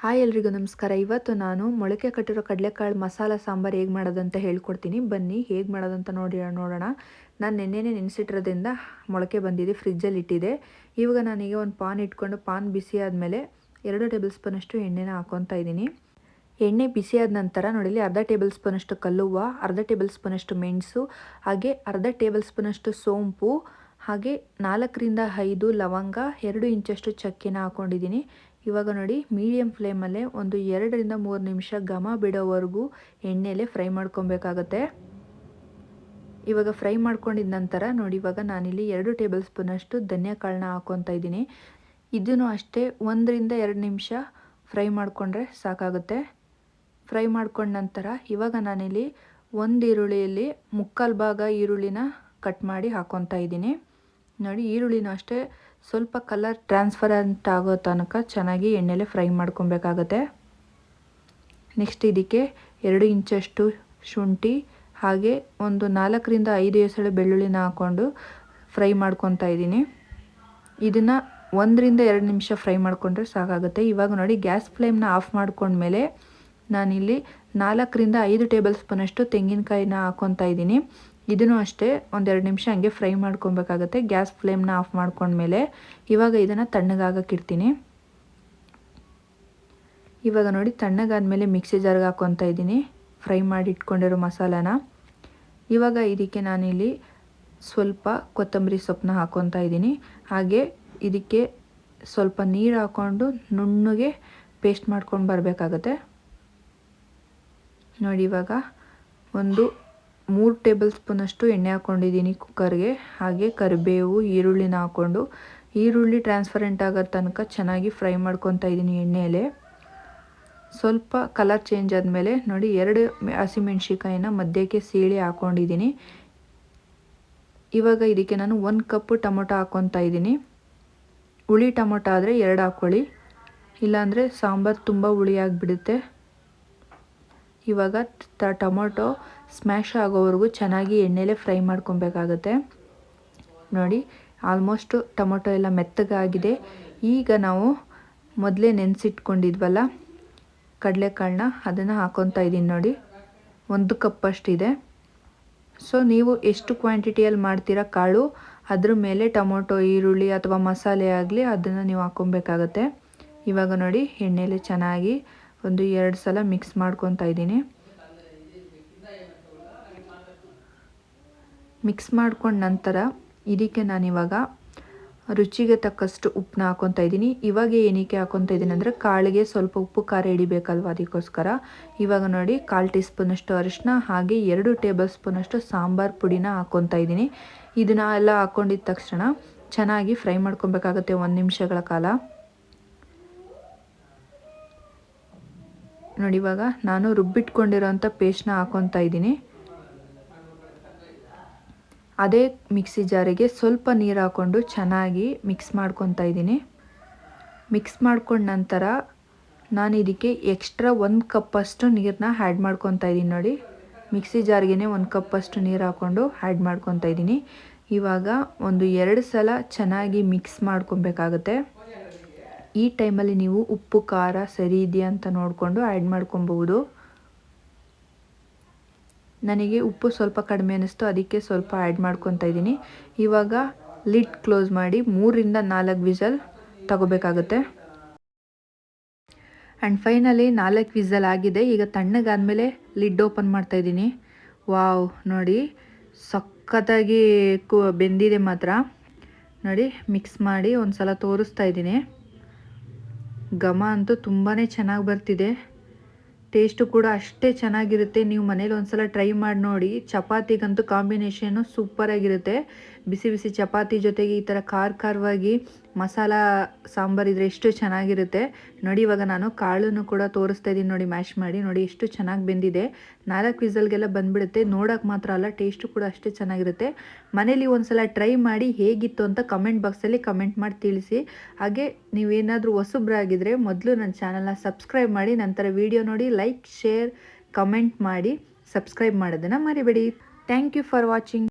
Hi ಎಲ್ರಿಗೂ ನಮಸ್ಕಾರ. ಇವತ್ತು ನಾನು ಮೊಳಕೆ ಕಟ್ಟಿರೋ ಕಡಲೆಕಾಳು ಮಸಾಲ ಸಾಂಬಾರು ಹೇಗೆ ಮಾಡೋದಂತ ಹೇಳ್ಕೊಡ್ತೀನಿ. ಬನ್ನಿ ಹೇಗೆ ಮಾಡೋದಂತ ನೋಡಿ ನೋಡೋಣ. ನಾನು ನೆನ್ನೆನೇ ನೆನೆಸಿಟ್ಟಿರೋದ್ರಿಂದ ಮೊಳಕೆ ಬಂದಿದೆ, ಫ್ರಿಜ್ಜಲ್ಲಿ ಇಟ್ಟಿದೆ. ಇವಾಗ ನಾನೀಗ ಒಂದು ಪಾನ್ ಇಟ್ಕೊಂಡು ಪಾನ್ ಬಿಸಿ ಆದಮೇಲೆ ಎರಡು ಟೇಬಲ್ ಸ್ಪೂನಷ್ಟು ಎಣ್ಣೆನ ಹಾಕೊತಾ ಇದ್ದೀನಿ. ಎಣ್ಣೆ ಬಿಸಿ ಆದ ನಂತರ ನೋಡಿಲಿ ಅರ್ಧ ಟೇಬಲ್ ಸ್ಪೂನಷ್ಟು ಕಲ್ಲುವ ಅರ್ಧ ಟೇಬಲ್ ಸ್ಪೂನಷ್ಟು ಮೆಣಸು, ಹಾಗೆ ಅರ್ಧ ಟೇಬಲ್ ಸ್ಪೂನಷ್ಟು ಸೋಂಪು ಹಾಗೆ ನಾಲ್ಕರಿಂದ ಐದು ಲವಂಗ ಎರಡು ಇಂಚಷ್ಟು ಚಕ್ಕೆನ ಹಾಕ್ಕೊಂಡಿದ್ದೀನಿ ಇವಾಗ ನೋಡಿ ಮೀಡಿಯಮ್ ಫ್ಲೇಮಲ್ಲೇ ಒಂದು ಎರಡರಿಂದ ಮೂರು ನಿಮಿಷ ಘಮ ಬಿಡೋವರೆಗೂ ಎಣ್ಣೆಯಲ್ಲೇ ಫ್ರೈ ಮಾಡ್ಕೊಬೇಕಾಗತ್ತೆ. ಇವಾಗ ಫ್ರೈ ಮಾಡ್ಕೊಂಡಿದ ನಂತರ ನೋಡಿ, ಇವಾಗ ನಾನಿಲ್ಲಿ ಎರಡು ಟೇಬಲ್ ಸ್ಪೂನಷ್ಟು ಧನಿಯಾ ಕಾಳನ್ನ ಹಾಕ್ಕೊತಾ ಇದ್ದೀನಿ. ಇದನ್ನು ಅಷ್ಟೇ ಒಂದರಿಂದ ಎರಡು ನಿಮಿಷ ಫ್ರೈ ಮಾಡಿಕೊಂಡ್ರೆ ಸಾಕಾಗುತ್ತೆ. ಫ್ರೈ ಮಾಡ್ಕೊಂಡ ನಂತರ ಇವಾಗ ನಾನಿಲ್ಲಿ ಒಂದು ಈರುಳ್ಳಿಯಲ್ಲಿ ಮುಕ್ಕಾಲು ಭಾಗ ಈರುಳ್ಳಿನ ಕಟ್ ಮಾಡಿ ಹಾಕ್ಕೊತಾ ಇದ್ದೀನಿ. ನೋಡಿ, ಈರುಳ್ಳಿನೂ ಅಷ್ಟೇ. ಸ್ವಲ್ಪ ಕಲರ್ ಟ್ರಾನ್ಸ್ಫರೆಂಟ್ ಆಗೋ ತನಕ ಚೆನ್ನಾಗಿ ಎಣ್ಣೆಲೆ ಫ್ರೈ ಮಾಡ್ಕೊಬೇಕಾಗತ್ತೆ. ನೆಕ್ಸ್ಟ್ ಇದಕ್ಕೆ ಎರಡು ಇಂಚಷ್ಟು ಶುಂಠಿ, ಹಾಗೆ ಒಂದು ನಾಲ್ಕರಿಂದ ಐದು ಎಸಳು ಬೆಳ್ಳುಳ್ಳಿನ ಹಾಕ್ಕೊಂಡು ಫ್ರೈ ಮಾಡ್ಕೊತಾ ಇದ್ದೀನಿ. ಇದನ್ನು ಒಂದರಿಂದ ಎರಡು ನಿಮಿಷ ಫ್ರೈ ಮಾಡಿಕೊಂಡ್ರೆ ಸಾಕಾಗುತ್ತೆ. ಇವಾಗ ನೋಡಿ, ಗ್ಯಾಸ್ ಫ್ಲೇಮ್ನ ಆಫ್ ಮಾಡ್ಕೊಂಡ್ಮೇಲೆ ನಾನಿಲ್ಲಿ ನಾಲ್ಕರಿಂದ ಐದು ಟೇಬಲ್ ಸ್ಪೂನಷ್ಟು ತೆಂಗಿನಕಾಯಿನ ಹಾಕ್ಕೊತಾ ಇದ್ದೀನಿ. ಇದನ್ನು ಅಷ್ಟೇ ಒಂದೆರಡು ನಿಮಿಷ ಹಂಗೆ ಫ್ರೈ ಮಾಡ್ಕೊಬೇಕಾಗತ್ತೆ. ಗ್ಯಾಸ್ ಫ್ಲೇಮ್ನ ಆಫ್ ಮಾಡ್ಕೊಂಡ್ಮೇಲೆ ಇವಾಗ ಇದನ್ನು ತಣ್ಣಗಾಗಕ್ಕೆ ಇಡ್ತೀನಿ. ಇವಾಗ ನೋಡಿ ತಣ್ಣಗಾದ್ಮೇಲೆ ಮಿಕ್ಸಿ ಜಾರ್ಗೆ ಹಾಕ್ಕೊತಾ ಇದ್ದೀನಿ. ಫ್ರೈ ಮಾಡಿ ಇಟ್ಕೊಂಡಿರೋ ಮಸಾಲಾನ. ಇವಾಗ ಇದಕ್ಕೆ ನಾನಿಲ್ಲಿ ಸ್ವಲ್ಪ ಕೊತ್ತಂಬರಿ ಸೊಪ್ಪನ್ನ ಹಾಕ್ಕೊತಾ ಇದ್ದೀನಿ. ಹಾಗೆ ಇದಕ್ಕೆ ಸ್ವಲ್ಪ ನೀರು ಹಾಕ್ಕೊಂಡು ನುಣ್ಣಗೆ ಪೇಸ್ಟ್ ಮಾಡ್ಕೊಂಡು ಬರಬೇಕಾಗತ್ತೆ. ನೋಡಿ ಇವಾಗ ಒಂದು ಮೂರು ಟೇಬಲ್ ಸ್ಪೂನಷ್ಟು ಎಣ್ಣೆ ಹಾಕ್ಕೊಂಡಿದ್ದೀನಿ ಕುಕ್ಕರ್ಗೆ, ಹಾಗೆ ಕರಿಬೇವು, ಈರುಳ್ಳಿನ ಹಾಕ್ಕೊಂಡು. ಈರುಳ್ಳಿ ಟ್ರಾನ್ಸ್ಪರೆಂಟ್ ಆಗೋ ತನಕ ಚೆನ್ನಾಗಿ ಫ್ರೈ ಮಾಡ್ಕೊತಾ ಇದ್ದೀನಿ ಎಣ್ಣೆಯಲ್ಲಿ ಸ್ವಲ್ಪ ಕಲರ್ ಚೇಂಜ್ ಆದಮೇಲೆ ನೋಡಿ ಎರಡು ಹಸಿಮೆಣ್ಸಿಕಾಯಿನ ಮಧ್ಯಕ್ಕೆ ಸೀಳಿ ಹಾಕ್ಕೊಂಡಿದ್ದೀನಿ ಇವಾಗ ಇದಕ್ಕೆ ನಾನು ಒಂದು ಕಪ್ಪು ಟೊಮೊಟೊ ಹಾಕ್ಕೊತಾ ಇದ್ದೀನಿ. ಹುಳಿ ಟೊಮೊಟೊ ಆದರೆ ಎರಡು ಹಾಕ್ಕೊಳ್ಳಿ ಇಲ್ಲಾಂದರೆ ಸಾಂಬಾರು ತುಂಬ ಹುಳಿಯಾಗಿಬಿಡುತ್ತೆ ಇವಾಗ ಟೊಮೊಟೊ ಸ್ಮ್ಯಾಶ್ ಆಗೋವರೆಗೂ ಚೆನ್ನಾಗಿ ಎಣ್ಣೆಲೇ ಫ್ರೈ ಮಾಡ್ಕೊಬೇಕಾಗತ್ತೆ. ನೋಡಿ ಆಲ್ಮೋಸ್ಟು ಟೊಮೊಟೊ ಎಲ್ಲ ಮೆತ್ತಗಾಗಿದೆ. ಈಗ ನಾವು ಮೊದಲೇ ನೆನೆಸಿಟ್ಕೊಂಡಿದ್ವಲ್ಲ, ಕಡಲೆಕಾಳನ್ನ ಅದನ್ನು ಹಾಕೊತಾ ಇದ್ದೀನಿ ನೋಡಿ. ಒಂದು ಕಪ್ಪಷ್ಟಿದೆ ಸೊ ನೀವು ಎಷ್ಟು ಕ್ವಾಂಟಿಟಿಯಲ್ಲಿ ಮಾಡ್ತೀರಾ ಕಾಳು, ಅದ್ರ ಮೇಲೆ ಟೊಮೊಟೊ, ಈರುಳ್ಳಿ ಅಥವಾ ಮಸಾಲೆ ಆಗಲಿ, ಅದನ್ನು ನೀವು ಹಾಕೊಬೇಕಾಗತ್ತೆ. ಇವಾಗ ನೋಡಿ, ಎಣ್ಣೆಲೆ ಚೆನ್ನಾಗಿ ಒಂದು ಎರಡು ಸಲ ಮಿಕ್ಸ್ ಮಾಡ್ಕೊತಾ ಇದ್ದೀನಿ. ಮಿಕ್ಸ್ ಮಾಡ್ಕೊಂಡ ನಂತರ ಇದಕ್ಕೆ ನಾನು ಇವಾಗ ರುಚಿಗೆ ತಕ್ಕಷ್ಟು ಉಪ್ಪನ್ನ ಹಾಕೊತಾ ಇದ್ದೀನಿ. ಇವಾಗ ಏನಕ್ಕೆ ಹಾಕೊತಾ ಇದ್ದೀನಿ ಅಂದರೆ ಕಾಳಿಗೆ ಸ್ವಲ್ಪ ಉಪ್ಪು ಖಾರ ಹಿಡಿಬೇಕಲ್ವ ಅದಕ್ಕೋಸ್ಕರ. ಇವಾಗ ನೋಡಿ ಕಾಲು ಟೀ ಸ್ಪೂನಷ್ಟು ಅರಿಶಿನ ಹಾಗೆ ಎರಡು ಟೇಬಲ್ ಸ್ಪೂನಷ್ಟು ಸಾಂಬಾರು ಪುಡಿನ ಹಾಕ್ಕೊತಾ ಇದ್ದೀನಿ. ಇದನ್ನ ಎಲ್ಲ ಹಾಕ್ಕೊಂಡಿದ್ದ ತಕ್ಷಣ ಚೆನ್ನಾಗಿ ಫ್ರೈ ಮಾಡ್ಕೊಬೇಕಾಗುತ್ತೆ ಒಂದು ನಿಮಿಷಗಳ ಕಾಲ. ನೋಡಿ ಇವಾಗ ನಾನು ರುಬ್ಬಿಟ್ಕೊಂಡಿರೋಂಥ ಪೇಸ್ಟ್ನ ಹಾಕೊತಾ ಇದ್ದೀನಿ. ಅದೇ ಮಿಕ್ಸಿ ಜಾರಿಗೆ ಸ್ವಲ್ಪ ನೀರು ಹಾಕ್ಕೊಂಡು ಚೆನ್ನಾಗಿ ಮಿಕ್ಸ್ ಮಾಡ್ಕೊತಾ ಇದ್ದೀನಿ. ಮಿಕ್ಸ್ ಮಾಡ್ಕೊಂಡ ನಂತರ ನಾನು ಇದಕ್ಕೆ ಎಕ್ಸ್ಟ್ರಾ ಒಂದು ಕಪ್ಪಷ್ಟು ನೀರನ್ನ ಆ್ಯಡ್ ಮಾಡ್ಕೊತಾ ಇದ್ದೀನಿ ನೋಡಿ. ಮಿಕ್ಸಿ ಜಾರ್ಗೆ ಒಂದು ಕಪ್ಪಷ್ಟು ನೀರು ಹಾಕ್ಕೊಂಡು ಆ್ಯಡ್ ಮಾಡ್ಕೊತಾ ಇದ್ದೀನಿ. ಇವಾಗ ಒಂದು ಎರಡು ಸಲ ಚೆನ್ನಾಗಿ ಮಿಕ್ಸ್ ಮಾಡ್ಕೊಬೇಕಾಗತ್ತೆ. ಈ ಟೈಮಲ್ಲಿ ನೀವು ಉಪ್ಪು, ಖಾರ, ಸರಿ ಇದೆಯಾ ಅಂತ ನೋಡಿಕೊಂಡು ಆ್ಯಡ್ ಮಾಡ್ಕೊಬಹುದು. ನನಗೆ ಉಪ್ಪು ಸ್ವಲ್ಪ ಕಡಿಮೆ ಅನ್ನಿಸ್ತು, ಅದಕ್ಕೆ ಸ್ವಲ್ಪ ಆ್ಯಡ್ ಮಾಡ್ಕೊತಾ ಇದ್ದೀನಿ. ಇವಾಗ ಲಿಡ್ ಕ್ಲೋಸ್ ಮಾಡಿ ಮೂರಿಂದ ನಾಲ್ಕು ವಿಸಲ್ ತಗೋಬೇಕಾಗುತ್ತೆ. ಆ್ಯಂಡ್ ಫೈನಲಿ ನಾಲ್ಕು ವಿಸಲ್ ಆಗಿದೆ. ಈಗ ತಣ್ಣಗಾದಮೇಲೆ ಲಿಡ್ ಓಪನ್ ಮಾಡ್ತಾ ಇದ್ದೀನಿ. ವಾವ್ ನೋಡಿ ಸಖತ್ತಾಗಿ ಕು ಬೆಂದಿದೆ ಮಾತ್ರ. ನೋಡಿ ಮಿಕ್ಸ್ ಮಾಡಿ ಒಂದು ಸಲ ತೋರಿಸ್ತಾ ಇದ್ದೀನಿ. ಘಮ ಅಂತೂ ತುಂಬಾ ಚೆನ್ನಾಗಿ ಬರ್ತಿದೆ. ಟೇಸ್ಟು ಕೂಡ ಅಷ್ಟೇ ಚೆನ್ನಾಗಿರುತ್ತೆ. ನೀವು ಮನೇಲಿ ಒಂದ್ಸಲ ಟ್ರೈ ಮಾಡಿ ನೋಡಿ. ಚಪಾತಿಗಂತೂ ಕಾಂಬಿನೇಷನು ಸೂಪರಾಗಿರುತ್ತೆ. ಬಿಸಿ ಬಿಸಿ ಚಪಾತಿ ಜೊತೆಗೆ ಈ ಥರ ಖಾರ ಖಾರವಾಗಿ ಮಸಾಲ ಸಾಂಬಾರು ಇದ್ರೆ ಎಷ್ಟು ಚೆನ್ನಾಗಿರುತ್ತೆ. ನೋಡಿ, ಇವಾಗ ನಾನು ಕಾಳನ್ನು ಕೂಡ ತೋರಿಸ್ತಾ ಇದ್ದೀನಿ ನೋಡಿ, ಮ್ಯಾಶ್ ಮಾಡಿ. ನೋಡಿ, ಎಷ್ಟು ಚೆನ್ನಾಗಿ ಬೆಂದಿದೆ. ನಾಲ್ಕು ವಿಸಲ್ಗೆಲ್ಲ ಬಂದ್ಬಿಡುತ್ತೆ. ನೋಡೋಕೆ ಮಾತ್ರ ಅಲ್ಲ, ಟೇಸ್ಟು ಕೂಡ ಅಷ್ಟೇ ಚೆನ್ನಾಗಿರುತ್ತೆ. ಮನೇಲಿ ಒಂದ್ಸಲ ಟ್ರೈ ಮಾಡಿ ಹೇಗಿತ್ತು ಅಂತ ಕಮೆಂಟ್ ಬಾಕ್ಸಲ್ಲಿ ಕಮೆಂಟ್ ಮಾಡಿ ತಿಳಿಸಿ. ಹಾಗೆ ನೀವೇನಾದರೂ ಹೊಸಬ್ರಾಗಿದ್ದರೆ ಮೊದಲು ನನ್ನ ಚಾನಲ್ನ ಸಬ್ಸ್ಕ್ರೈಬ್ ಮಾಡಿ, ನಂತರ ವೀಡಿಯೋ ನೋಡಿ, ಲೈಕ್, ಶೇರ್, ಕಮೆಂಟ್ ಮಾಡಿ, ಸಬ್ಸ್ಕ್ರೈಬ್ ಮಾಡೋದನ್ನು ಮರಿಬೇಡಿ. Thank you for watching.